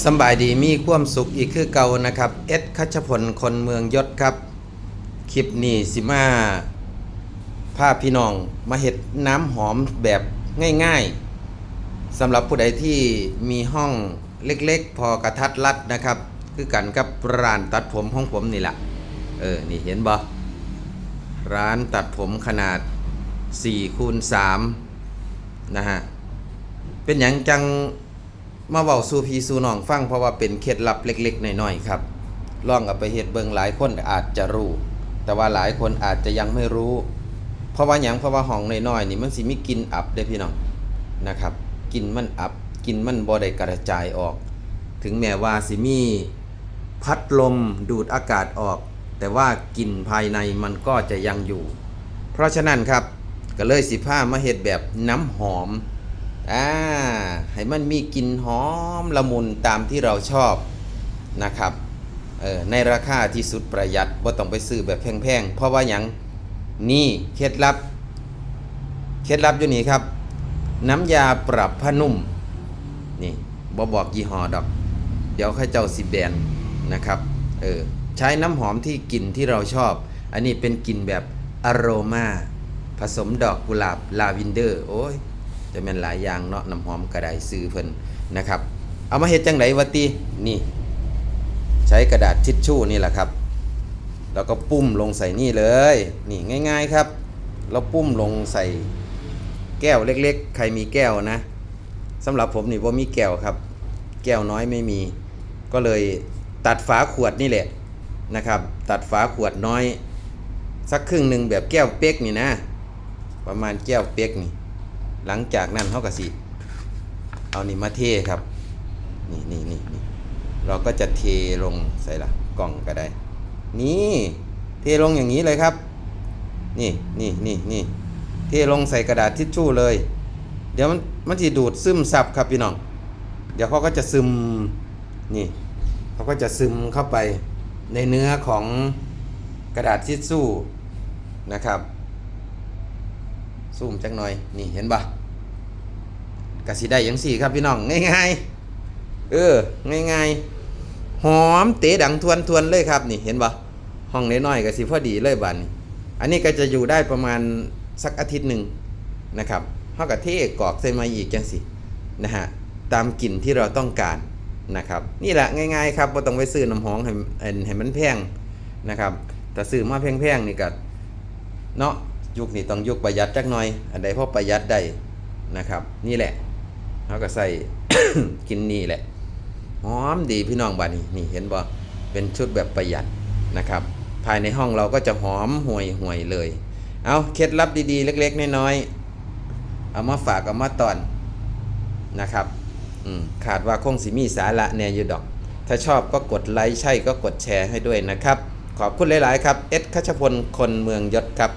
สบายดีมีความสุขอีกคือเก่านะครับ เอ็ดคัชพลคนเมืองยศครับ คลิปนี้สิมาพาพี่น้องมาเห็ดน้ำหอมแบบง่ายๆสำหรับผู้ใดที่มีห้องเล็กๆ พอกระทัดรัดนะครับ คือกันกับร้านตัดผมของผมนี่แหละเออ นี่เห็นบ่ร้านตัดผมขนาด4คูณ3นะฮะ เป็นอย่างจัง มาเว้าสู่พี่สู่น้องฟังเพราะว่าเป็นเคล็ดลับเล็กๆน้อยๆครับลองเอาไปเฮ็ดเบิ่งหลายคนอาจจะรู้ แต่ว่าหลายคนอาจจะยังไม่รู้ เพราะว่าหยังเพราะว่าห้องน้อยๆนี่มันสิมีกลิ่นอับเด้พี่น้องนะครับกลิ่นมันอับกลิ่นมันบ่ได้กระจายออก ถึงแม้ว่าสิมีพัดลมดูดอากาศออก แต่ว่ากลิ่นภายในมันก็จะยังอยู่ เพราะฉะนั้นครับก็เลยสิผ้ามาเฮ็ดแบบน้ำหอม อ่าให้มันมีกลิ่นหอมละมุนตามที่เราชอบนะครับเออในราคาที่สุดประหยัดบ่าต้องไปซื้อแบบแพงๆ เพราะว่าหยังนี่เคล็ดลับ เคล็ดลับอยู่นี่ครับ น้ำยาปรับผ้านุ่ม นี่บ่บอกยี่ห้อดอก เดี๋ยวข้าเจ้าสิแบนนะครับ เออใช้น้ำหอมที่กลิ่นที่เราชอบ อันนี้เป็นกลิ่นแบบอโรมาผสมดอกกุหลาบลาวินเดอร์ โอ้ย จะเป็นหลายอย่างเนาะน้ำหอมกระไดซื้อเพิ่นนะครับ เอามาเฮ็ดจังไดวะตินี่ ใช้กระดาษทิชชู่นี่แหละครับ แล้วก็ปุ้มลงใส่นี่เลย นี่ง่าย ๆครับ เราปุ้มลงใส่แก้วเล็ก ๆ ใครมีแก้วนะสำหรับผมนี่ว่ามีแก้วครับ แก้วน้อยไม่มี ก็เลยตัดฝาขวดนี่แหละนะครับ ตัดฝาขวดน้อย สักครึ่งหนึ่งแบบแก้วเป๊กนี่นะ ประมาณแก้วเป๊กนี่ หลังจากนั้นเขาก็สิ เอานี่มาเทครับ นี่นี่นี่นี่เราก็จะเทลงใส่ละกล่องก็ได้ นี่เทลงอย่างนี้เลยครับ นี่นี่นี่นี่เทลงใส่กระดาษทิชชู่เลย เดี๋ยวมันมันจะดูดซึมซับครับพี่น้อง เดี๋ยวเขาก็จะซึมนี่เขาก็จะซึมเข้าไปในเนื้อของกระดาษทิชชู่นะครับ ซูมจักหน่อย นี่เห็นปะกะสิได้ยังสี่ครับพี่น้อง ง่ายๆ เออ ง่ายๆ หอมเตะดังทวนทวนๆเลยครับ นี่เห็นปะห้องน้อยๆกะสิพอดีเลยบัดนี้อันนี้ก็จะอยู่ได้ประมาณสักอาทิตย์หนึ่งนะครับเท่ากับเทกรอกใส่มาอีกจังสินะฮะตามกลิ่นที่เราต้องการนะครับ นี่แหละง่ายๆครับว่าต้องไปซื้อน้ำหอมให้ให้มันแพงนะครับแต่ซื้อมาแพงๆนี่ก็เนาะ ยุคนี้ต้องยุคประหยัดจักหน่อย อันใดพอประหยัดได้นะครับ นี่แหละเขาก็ใส่ กินนี่แหละหอมดีพี่น้องบ้านนี้นี่เห็นบ่เป็นชุดแบบประหยัดนะครับ ภายในห้องเราก็จะหอมห่วยห่วยเลย เอาเคล็ดลับดีๆ เล็ก ๆ น้อยๆเอามาฝากเอามาตอนนะครับอืมขาดว่าคงสิมีสาระแน่อยู่ดอก ถ้าชอบก็กดไลค์ใช่ก็กดแชร์ให้ด้วยนะครับ ขอบคุณหลาย ๆ ครับ เอ็ดคัชพลคนเมืองยศครับ